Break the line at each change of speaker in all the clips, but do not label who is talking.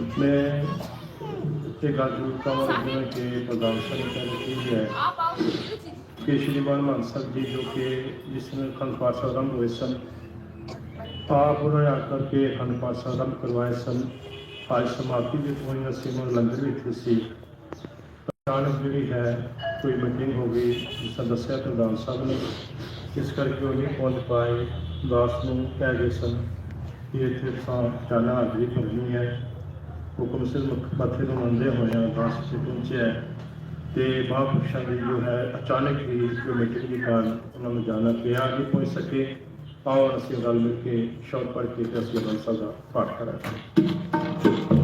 ਮੈਂ ਤੇ ਗੱਲ ਜ਼ਰੂਰ ਕਰਾਂਗਾ ਕਿ ਪ੍ਰਧਾਨ ਸਾਹਿਬ ਦਾ ਕੀ ਹੈ ਕਿ ਸ਼੍ਰੀਮਾਨ ਮਾਨਸਰ ਜੀ ਜੋ ਕਿ ਜਿਸ ਨੇ ਅਖੰਡ ਪਾਠ ਆਰੰਭ ਹੋਏ ਸਨ ਆਪ ਉਹਨਾਂ ਆ ਕਰਕੇ ਅਖੰਡ ਪਾਠ ਆਰੰਭ ਕਰਵਾਏ ਸਨ। ਅੱਜ ਸਮਾਪਤੀ ਦੇ ਹੋਈਆਂ ਸੀਮਾ ਲੰਗਰ ਵਿੱਚ ਸੀ। ਪ੍ਰਧਾਨ ਜਿਹੜੀ ਹੈ ਕੋਈ ਮੀਟਿੰਗ ਹੋ ਗਈ, ਜਿਸ ਦਾ ਦੱਸਿਆ ਪ੍ਰਧਾਨ ਸਾਹਿਬ ਨੇ, ਇਸ ਕਰਕੇ ਉਹ ਨਹੀਂ ਪਹੁੰਚ ਪਾਏ। ਦਾਸ ਨੂੰ ਕਹਿ ਗਏ ਸਨ। ਕਿ ਇੱਥੇ ਤਾਂ ਚਾਲਾ ਹਾਜ਼ਰੀ ਕਰਨੀ ਹੈ। ਹੁਕਮ ਸਿਰ ਮੁੱਖ ਮੱਥੇ ਨੂੰ ਮੰਨਦੇ ਹੋਏ ਦਾਸ ਜੀ ਪਹੁੰਚਿਆ ਹੈ। ਤੇ ਮਹਾਂਪੁਰਸ਼ਾਂ ਦੀ ਜੋ ਹੈ, ਅਚਾਨਕ ਹੀ ਜੋ ਮੀਟਿੰਗ ਦੇ ਕਾਰਨ ਉਹਨਾਂ ਨੂੰ ਜਾਣਾ ਪਿਆ ਨਹੀਂ ਪਹੁੰਚ ਸਕੇ। ਔਰ ਅਸੀਂ ਰਲ ਮਿਲ ਕੇ ਸ਼ਬਦ ਪੜ੍ਹ ਕੇ ਤੇ ਅਸੀਂ ਅਨੰਦ ਸਾਹਿਬ ਦਾ ਪਾਠ ਕਰਾਂਗੇ।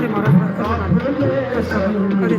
ਸੰਗ ਬਾਈ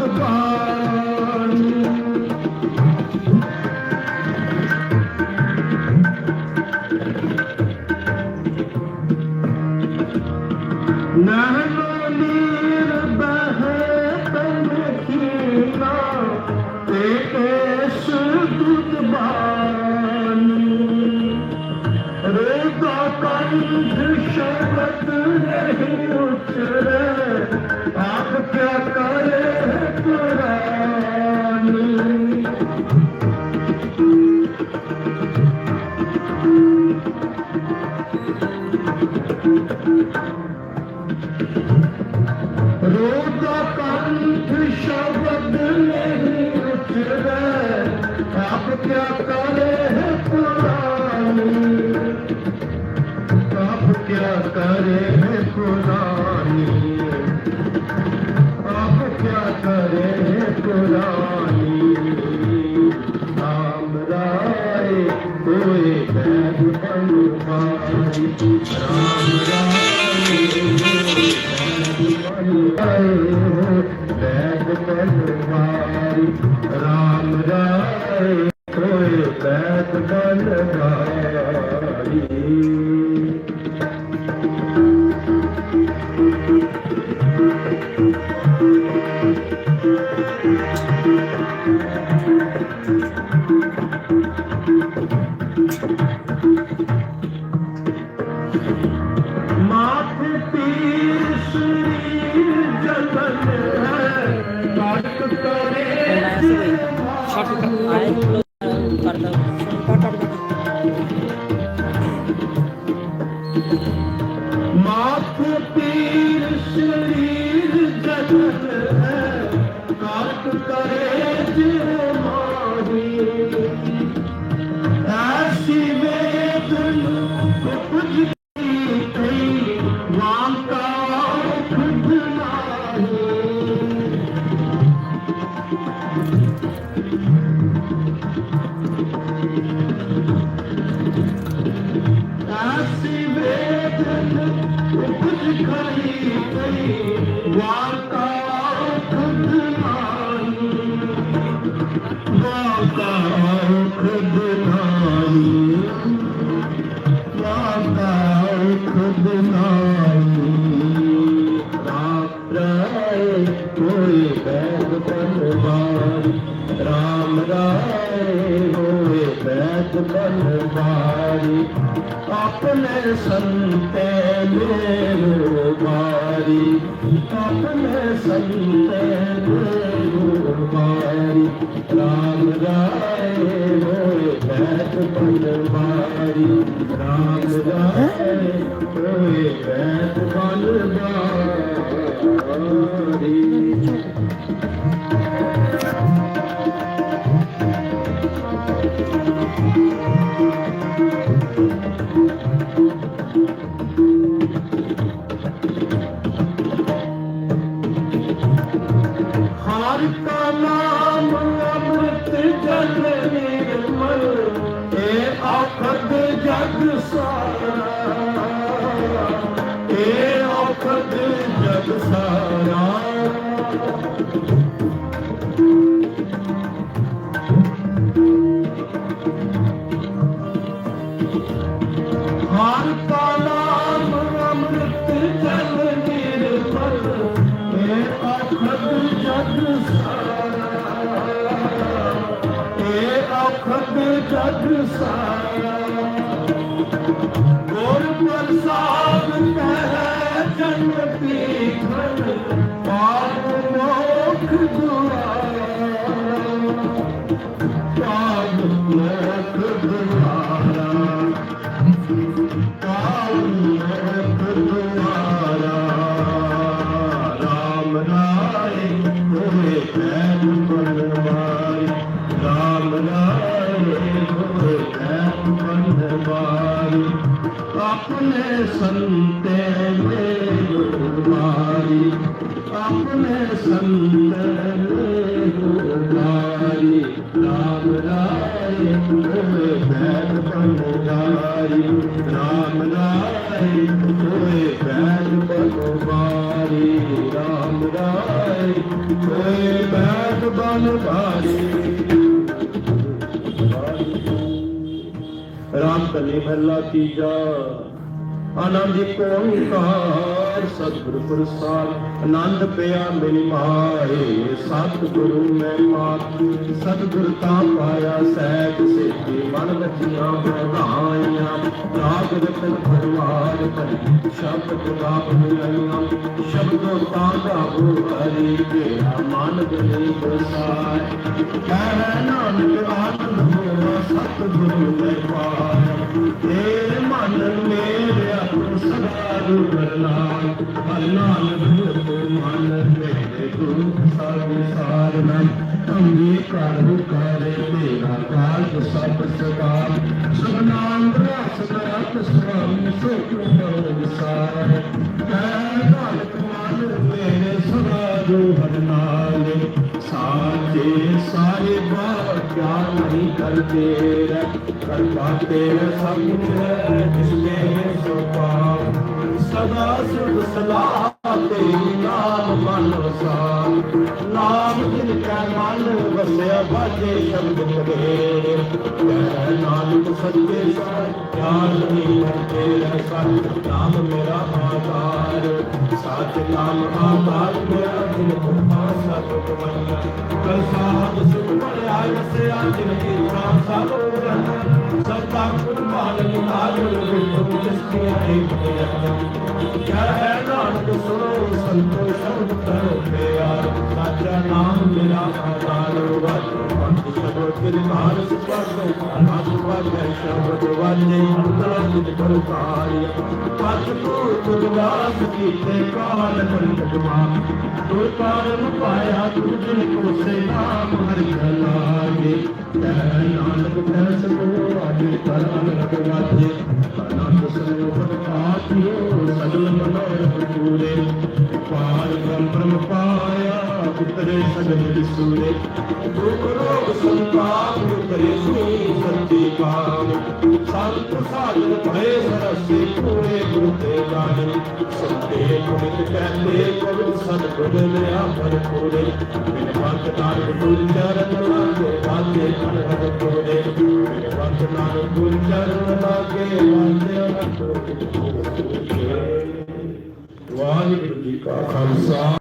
ਸੁਦੁੱਧ ਬਾਣੀ ਨਾਮ ਨੀਰ ਬਹਿ ਤਨ ਕੀਨਾ ਏਕੇ ਸੁਦੁੱਧ ਬਾਣੀ ਰੇਗਾ ਕੰਧ ਸ਼ਬਦ ਨਹੀਂ ਰੋਗਾ ਕੰਠ ਸ਼ਬਦ ਨਹੀਂ ਉਚਰੇ ਆਪ ਕਿਆ ਕਰੇ ਪੁਰਾਣੀ? ਆਪ ਕਿਆ ਕਰੇ ਪੁਰਾਣੀ? ਆਪ ਕਿਆ ਕਰੇ मारी राम राय कोई बैत कल भारी Thank you. ਮਾਤ ਪੀਰ ਸ਼ਰੀਰ ਜਗਨ ਹੈ ਕਾਟ ਕਰੇ ਜਿਉ ਆਪਣੇ ਸੰਤੇ ਮੇਰੋ ਮਾਰੀ ਆਪਣੇ ਸੰਤੇ ਮੇਰੋ ਮਾਰੀ ਰਾਮ ਰਾਏ ਹੋਏ ਬੈਦ ਬਨਵਾਰੀ ਰਾਮ ਰਾਏ ਹੋਏ ਬੈਦ ਅੰਮ੍ਰਿਤ ਜਲ ਨਿਰਮਲ ਇਹ ਆਖਦ ਜਗ ਸਾਰਾ। ਇਹ ਆਖਦ ਜਗ ਸਾਰਾ। ਹਰ ਜਗ ਸਾਰਾ ਗੁਰ ਪ੍ਰਸਾਦ ਕਹਿ ਜਨ ਰਾਏ ਹੋਏ ਰਾਮ ਰਾਏ ਹੋਏ ਪੈਨ ਬਨਵਾਰੀ ਰਾਮ ਰਾਏ ਹੋਏ ਪੈਨ ਬਨਵਾਰੀ ਰਾਮ ਕਲੀ ਮਹਲਾ ਤੀਜਾ ਆਨੰਦ ਇੱਕ ਓੰਕਾਰ ਸਤਿਗੁਰ ਪ੍ਰਸਾਦ, ਆਨੰਦ ਪਿਆ ਮਿਲ ਮਾਏ, ਸਤਿਗੁਰੂ ਮੈਂ ਮਾਤ, ਸਤਿਗੁਰ ਤਾਂ ਪਾਇਆ ਸਹਿਜ ਸੇਤੀ ਮਨ ਵਚੀਆਂ ਵਧਾਈਆਂ ਰਾਗ ਰਤਨ ਪਰਵਾਰ ਕਰੀ, ਸ਼ਬਦ ਗਾਵ ਮਿਲਈਆਂ, ਸ਼ਬਦੋ ਤਾਂ ਗਾਵੋ ਹਰੀ ਤੇਰਾ ਮਨ ਬਨੇ ਬਸਾਏ ਕਹਿ ਨਾਨਕ ਆਨੰਦ ਹੋਆ ਸਤਿਗੁਰੂ ਮੈਂ ਪਾਇਆ, ਤੇਰੇ ਮਨ ਮੇਰੇ ਆਪੋ ਸਦਾ ਰੂਪਨਾਮ ਨਾਨਕ ਤੋ ਮਨ ਮੇਰੇ ਅੰਗੀਕਾਰ ਕਰੇ ਤੇਰਾ ਕਾਲ ਸਭ ਸਦਾ ਸਨਾਮ ਰਾਸ ਰਾਤ ਸੁਆਮੀ ਸੋਖ ਵਿਸਾਰ ਕਹਿ ਨਾਨਕ ਮਨ ਮੇਰੇ ਸਦਾ ਰੂਹਨ ਨਾਲ ਸਾਚੇ ਸਾਰੇ ਬਾਤ ਕਿਆ ਨਹੀਂ ਕਰਦੇ ਰਹਿ ਕਰ ਪਾਤੇ ਸਭ ਜਿਸ ਸਦਾ ਸੁਧ ਸਲਾਹ ਤੇਰੀ ਨਾਮ ਮਨ ਵਸਾ ਨਾਮ ਜਿਨ ਕੈ ਮਨ ਵਸਿਆ ਬਾਜੇ ਸ਼ਬਦ ਕਰੇ। ਕਹਿ ਨਾਨਕ ਸੱਚੇ ਸਾਰ ਗਿਆਨ ਨਹੀਂ ਤੇਰਾ ਸਤ ਨਾਮ ਮੇਰਾ ਆਧਾਰ। ਸੱਚ ਨਾਮ ਆਧਾਰ ਮੇਰਾ ਜਿਨ ਕੁਮਾ ਸਤ ਕਮਈਆ ਕਲ ਸਾਧ ਸੁਖ ਪੜਿਆ ਵਸਿਆ ਜਿਨ ਕੀ ਨਾਮ ਸਾਲੋ ਰੰਗ ਸਤਾ ਕੁਰਬਾਨ ਨਿਹਾਲ ਵਿਟੂ ਜਿਸ ਕੀ ਏਕ ਕਿਆ ਹੈ ਨਾਨਕ ਸੁਣੋ ਸੰਤੋ ਸ਼ਬਦ ਕਰੋ ਪਿਆਰ। ਸਾਚਾ ਨਾਮ ਮੇਰਾ ਆਧਾਰ ਵਤ ਪੰਥ ਸ਼ਬਦ ਕੇ ਨਿਹਾਲ ਸੁਪਰਦੋ ਆਦ ਵਾਜੈ ਸ਼ਬਦ ਵਾਜੈ ਅੰਤਰ ਜਿਤ ਕਰ ਕਾਰਿ ਪਤ ਕੋ ਤੁਦਾਸ ਕੀਤੇ ਕਾਲ ਕੰਟਕ ਮਾ ਤੋ ਕਾਰਨ ਪਾਇਆ ਤੁਜਨ ਕੋ ਸੇ ਨਾਮ ਹਰਿ ਲਾਗੇ ਕਹਿ ਨਾਨਕ ਕਹਿ ਸਕੋ ਆਗੇ ਕਰ ਅਨਕ ਉਤਰੇ ਸਗਲ ਦੁਖ ਰੋਗ ਸੰਤਾਪ ਉਤਰੇ ਸੋ ਸੱਚੀ ਕਾਮ ਸੰਤ ਸਾਧਨ ਭਏ ਸਰਸੇ ਪੂਰੇ ਗੁਰੂ ਤੇ ਜਾਣੇ ਸੰਤੇ ਗੁਰਤ ਕਹਿੰਦੇ ਗੁਰੂ ਸਤਿਗੁਰ ਲਿਆ ਪਰ ਪੂਰੇ ਬਿਨ ਮੰਤ ਨਾਨਕ ਗੁਰ ਚਰਨ ਲਾਗੇ ਵਾਜੇ ਹਰ ਪੂਰੇ ਬਿਨ ਮੰਤ ਨਾਨਕ ਗੁਰ ਚਰਨ ਲਾਗੇ ਵਾਜੇ ਹਰ ਪੂਰੇ ਵਾਹਿਗੁਰੂ ਜੀ ਕਾ ਖਾਲਸਾ।